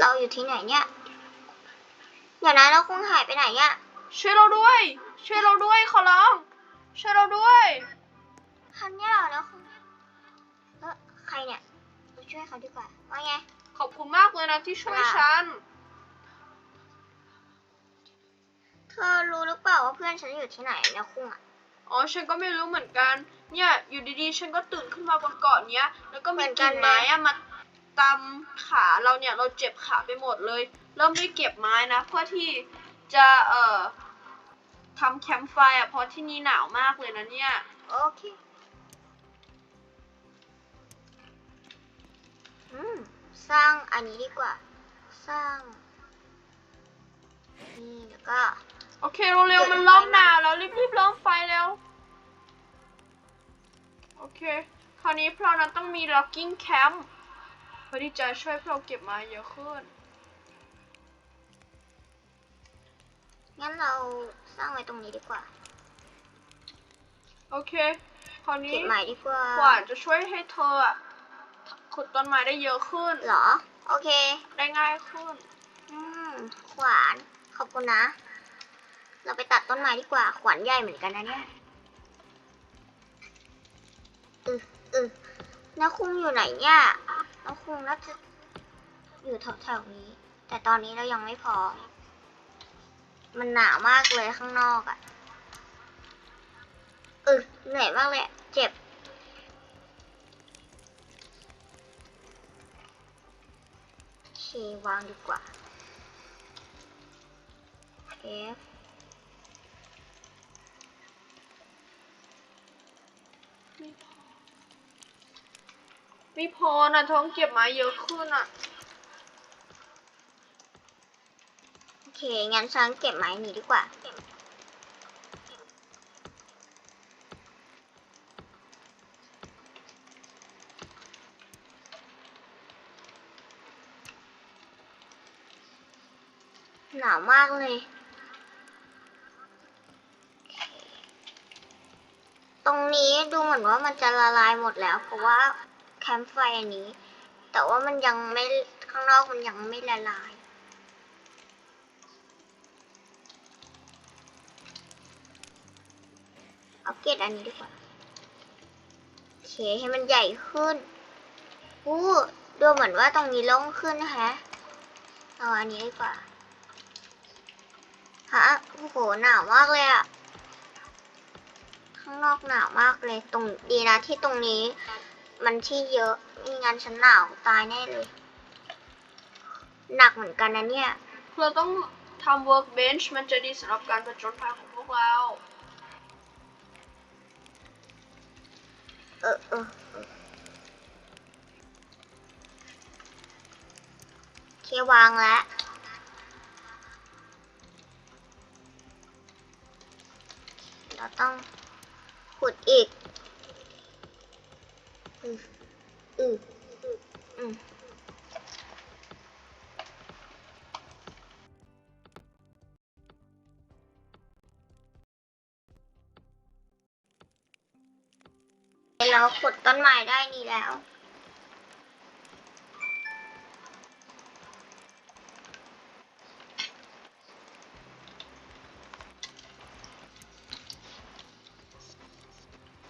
เราอยู่ที่ไหนเนี่ย เดี๋ยวนะเราคงหายไปไหนเนี่ยช่วยเราด้วย ช่วยเราด้วยขอร้อง ช่วยเราด้วยคันเนี่ยเหรอแล้วคงเออใครเนี่ยเราช่วยเขาดีกว่าว่าไง ขอบคุณมากเลยนะที่ช่วยค่ะฉัน เธอรู้หรือเปล่าว่าเพื่อนฉันอยู่ที่ไหนแล้วคุงอะอ๋อ ฉันก็ไม่รู้เหมือนกัน เนี่ย อยู่ดีๆ ฉันก็ตื่นขึ้นมาบนเกาะเนี้ย แล้วก็เหมืมีอนกักิ่นงนะไม้อะมา ตำขาเราเนี่ยเราเจ็บขาไปหมดเลย เริ่มด้วยเก็บไม้นะเพื่อที่จะเอ่อทำแคมป์ไฟอะเพราะที่นี่หนาวมากเลยนะเนี่ยโอเคอืมสร้างอันนี้ดีกว่า สร้าง นี่แล้วก็ โอเคเร็วๆมันเริ่มหนาวแล้วรีบๆเริ่มไฟแล้วโอเค คราวนี้พวกเรานั้นต้องมี logging camp เพื่อที่จะช่วยพวกเราเก็บไม้เยอะขึ้น งั้นเราสร้างไว้ตรงนี้ดีกว่า โอเค คราวนี้เก็บไม้ดีกว่าขวานจะช่วยให้เธออะขุดต้นไม้ได้เยอะขึ้น เหรอ โอเค ได้ง่ายขึ้น อืม ขวาน ขอบคุณนะ เราไปตัดต้นไม้ดีกว่า ขวานใหญ่เหมือนกันนะเนี่ยอืออือน้าคุงอยู่ไหนเนี่ย น้าคุงน่าจะอยู่แถวๆนี้ แต่ตอนนี้เรายังไม่พร้อม มันหนาวมากเลยข้างนอกอะ่ะเออเหนื่อยมากเลยอะเจ็บ เควางดีกว่า F ไม่พอ ไม่พอนะท้องเก็บไม้เยอะขึ้นอะ โอเค งั้นฉันเก็บไม้นี้ดีกว่า หนาวมากเลยตรงนี้ดูเหมือนว่ามันจะละลายหมดแล้ว เพราะว่า มป์ไฟอันนี้ แต่ว่ามันยังไม่ข้างนอกมันยังไม่ละลายเอาเกตอันนี้ดีกว่าโอเคให้มันใหญ่ขึ้นอู้ดูเหมือนว่าตรงนี้โล่งขึ้นนะคะเอาอันนี้ดีกว่าฮะโอ้โหหนาวมากเลยอะข้างนอกหนาวมากเลยตรงดีนะที่ตรงนี้ มันที่เยอะไม่งั้นฉันหนาวตายแน่เลย หนักเหมือนกันนะเนี่ย เราต้องทำ workbench มันจะดีสำหรับการผจญภัยของพวกเรา เออเออเออโอเควางแล้วเราต้องขุดอีก อืออืออืมเราขุดต้นไม้ได้นี่แล้ว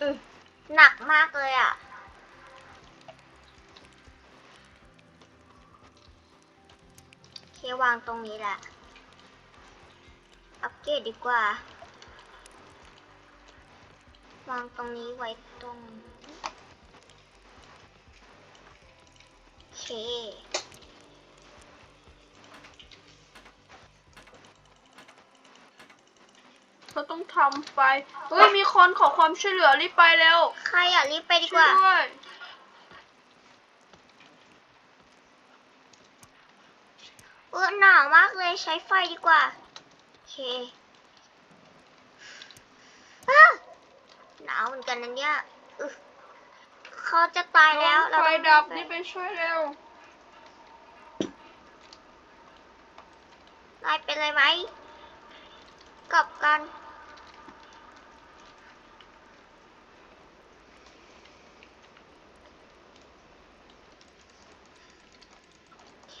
อืมหนักมากเลยอะ วางตรงนี้แหละ อัปเกรดดีกว่า วางตรงนี้ไว้ตรงนี้โอเคเราต้องทำไฟเฮ้ย มีคนขอความช่วยเหลือรีบไปเร็ว ใครอะรีบไปดีกช่วยว่า ด้วย ออหนาวมากเลยใช้ไฟดีกว่า โอเคอ้าหนาวเหมือนกันนะเนี่ยอึเขาจะตายแล้วไฟต้องดับรีรีบบไปช่วยเร็วนายเป็นไรไหมกลับกันโอเค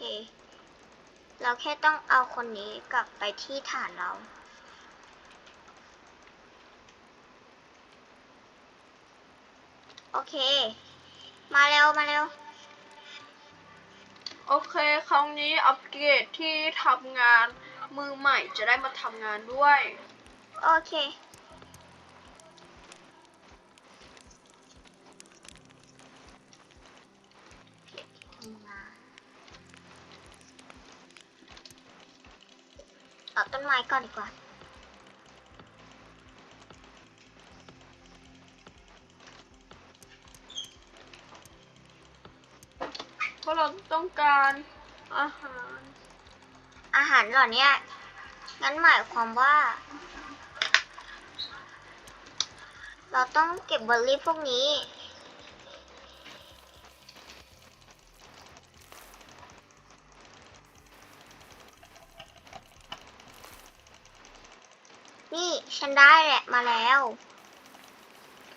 เราแค่ต้องเอาคนนี้กลับไปที่ฐานเราโอเค มาเร็ว มาเร็ว โอเค ครั้งนี้อัปเกรดที่ทำงานมือใหม่จะได้มาทำงานด้วย โอเค ต้นไม้ก่อนดีกว่า เพราะเราต้องการอาหาร อาหารเหล่านี้งั้นหมายความว่า เราต้องเก็บเบอร์รี่พวกนี้ นี่ฉันได้แหละมาแล้ว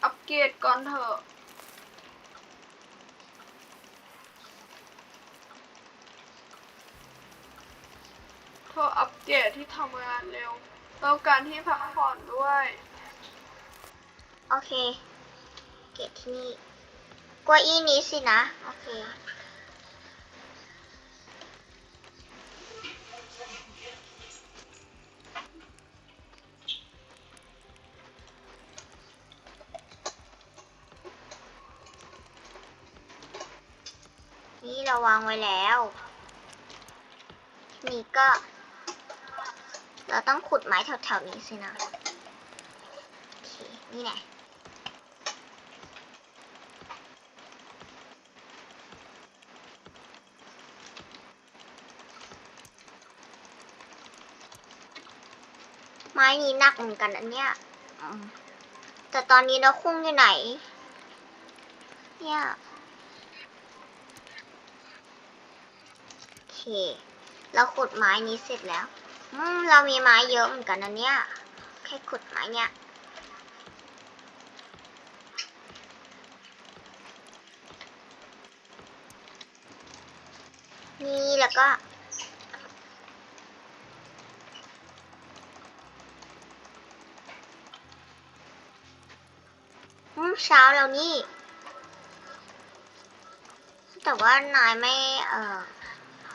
อัปเกรดก่อนเถอะ เธออัปเกรดที่ทำงานเร็วต้องการที่พักผ่อนด้วย โอเค เก็บที่นี่กว่าอีนี้สินะ โอเค ราวางไว้แล้ว นี่ก็ เราต้องขุดไม้แถวๆนี้สินะโอเนี่แหละไม้นี้หนักเหมือนกันอันเนี้ยแต่ตอนนี้เราคุ้งอยู่ไหน เนี่ย โอ เราขุดไม้นี้เสร็จแล้ว อืม เรามีไม้เยอะเหมือนกันนะเนี่ย แค่ขุดไม้เนี่ยนี่แล้วก็มเช้าแล้วนี่ แต่ว่านายไม่ เออ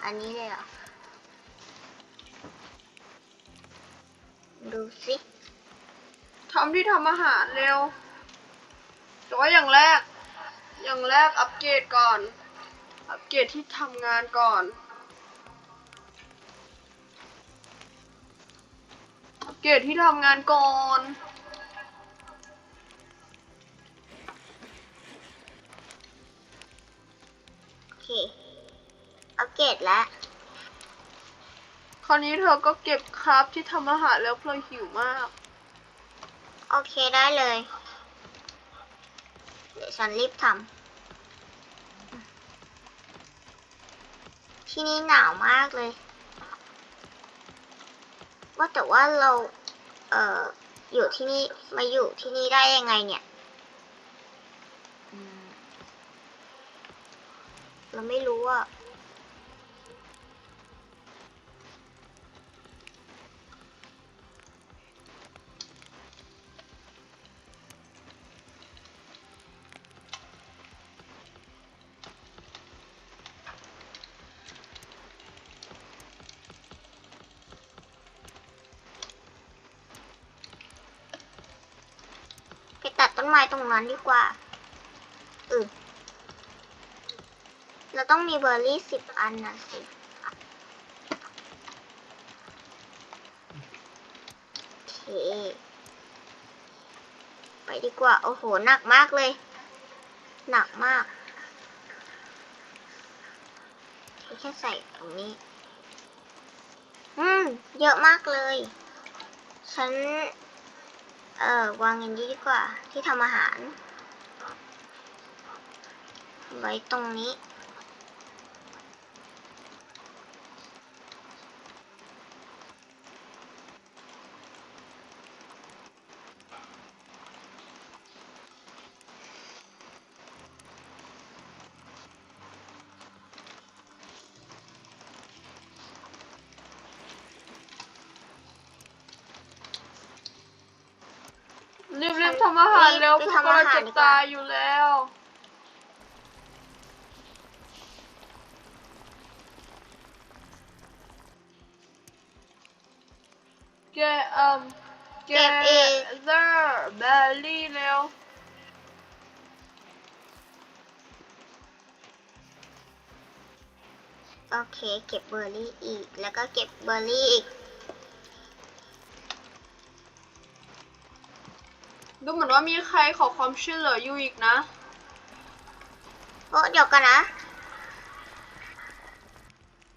อันนี้เลยเหรอ ดูสิทำที่ทำอาหารเร็วแต่ว่าอย่างแรก อย่างแรกอัปเกรดก่อน อัปเกรดที่ทำงานก่อน อัปเกรดที่ทำงานก่อนโอเค อัปเกรดแล้วคราวนี้เธอก็เก็บครับที่ทำอาหารแล้วเพลอหิวมาก โอเคได้เลย เดี๋ยวฉันรีบทำที่นี่หนาวมากเลย ว่าแต่ว่าเรา เอ่อ อยู่ที่นี่ มาอยู่ที่นี่ได้ยังไงเนี่ยอืมเราไม่รู้อะ นไม้ตรงนั้นดีกว่าเออเราต้องมีเบอร์รี่สิบอันนะสิโอเคไปดีกว่า โอ้โห หนักมากเลย หนักมากแค่ใส่ตรงนี้ อืม เยอะมากเลย ฉัน เอ่อวางอย่างนี้ดีกว่าที่ทำอาหาร ไว้ตรงนี้าหารเร็วพวกทำเราอาหารจะตายอยู่แล้วแกเอ่มแกเก็บเอเซอร์แบลลี่เร็วโอเค เก็บเบอร์รี่อีก แล้วก็เก็บเบอร์รี่อีก ดูเหมือนว่ามีใครขอความช่วยเหลืออยู่อีกนะ โอ้เดี๋ยวกันนะ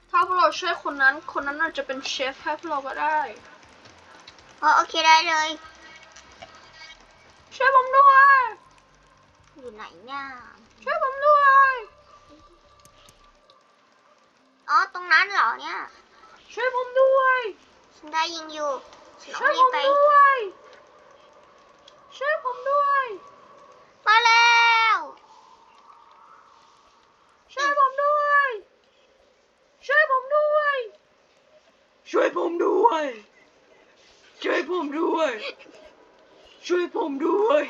ถ้าพวกเราช่วยคนนั้น คนนั้นอาจจะเป็นเชฟให้พวกเราก็ได้ โอ้โอเคได้เลย ช่วยผมด้วย อยู่ไหนเนี่ย ช่วยผมด้วย อ๋อ ตรงนั้นเหรอเนี่ย ช่วยผมด้วย ฉันได้ยิงอยู่ฉันต้อช่วยงรีผบมไป ด้วย ช่วยผมด้วย มาแล้ว ช่วยผมด้วย ช่วยผมด้วย ช่วยผมด้วย ช่วยผมด้วย ช่วยผมด้วย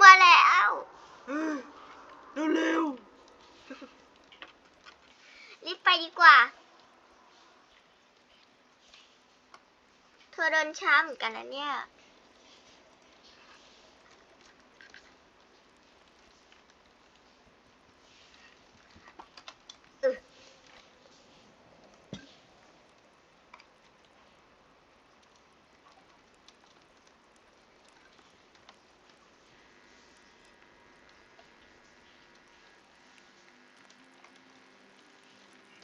มาแล้วเร็วเร็วรีบไปดีกว่า เธอเดินช้าเหมือนกันนะเนี่ย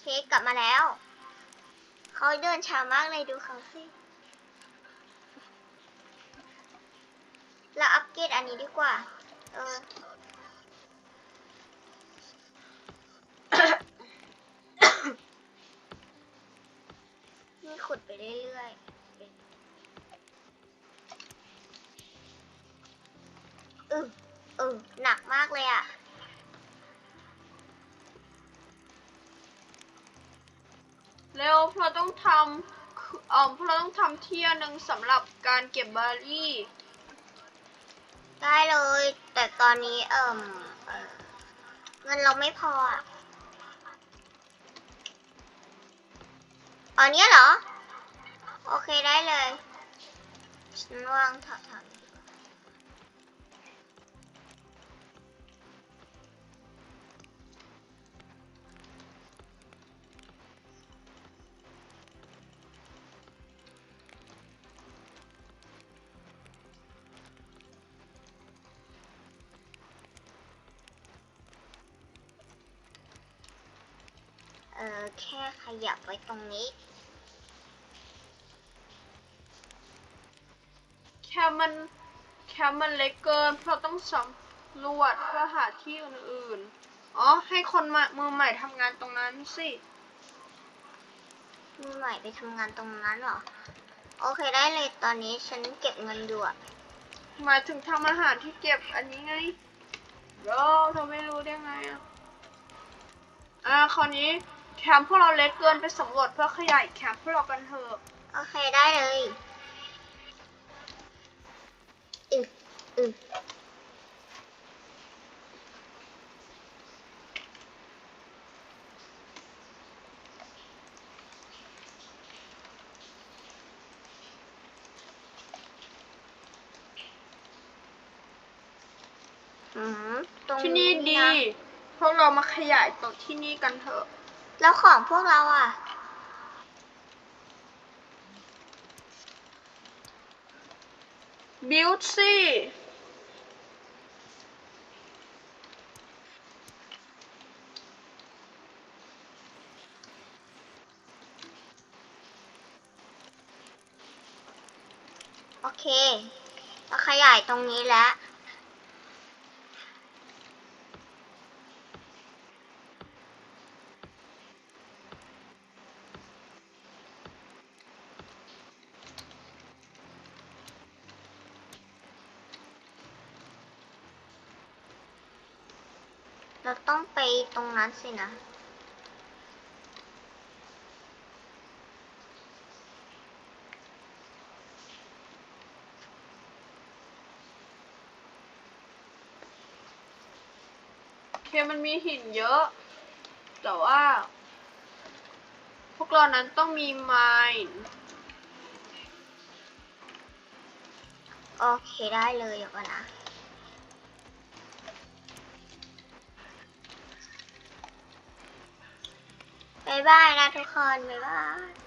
เค้กกลับมาแล้ว เขาเดินช้ามากเลยดูเขาสิเราอัปเกรดอันนี้ดีกว่า เออนี่ขุดไปเรื่อยๆ อือเออหนักมากเลยอะ เร็วเพราะต้องทำเอ่อเพราะต้องทำเที่ยหนึ่งสำหรับการเก็บบาร์รี่ ได้เลย แต่ตอนนี้เอ่มเอ่อเงินเราไม่พออะอันนี้เหรอ โอเคได้เลย ฉันวางแถวๆนี้ดีกว่า ออแค่ขยับไว้ตรงนี้ แค่มันแค่มันเล็กเกิน เพราะต้องสำรวจเพื่อหาที่อื่นๆ อ๋อ ให้คนมามือใหม่ทำงานตรงนั้นสิ มือใหม่ไปทำงานตรงนั้นเหรอ โอเคได้เลยตอนนี้ฉันเก็บเงินอยู่อะหมายถึงทำอาหารที่เก็บอันนี้ไงโย่เธอไม่รู้ได้ไงอะอ่าคราวนี้ แคมป์พวกเราเล็กเกินไปสำรวจเพื่อขยายแคมป์พวกเรากันเถอะ โอเคได้เลยอืออืออืมตรงที่นี่ดีะพวกเรามาขยายตรงที่นี่กันเถอะ แล้วของพวกเราอะ บิวซี่ โอเค เราขยายตรงนี้แล้ว นสินะ เคมันมีหินเยอะ แต่ว่า พวกเรานั้นต้องมีไม้โอเคได้เลยเดี๋ยก่อนนะ บ๊ายบายนะทุกคน บ๊ายบาย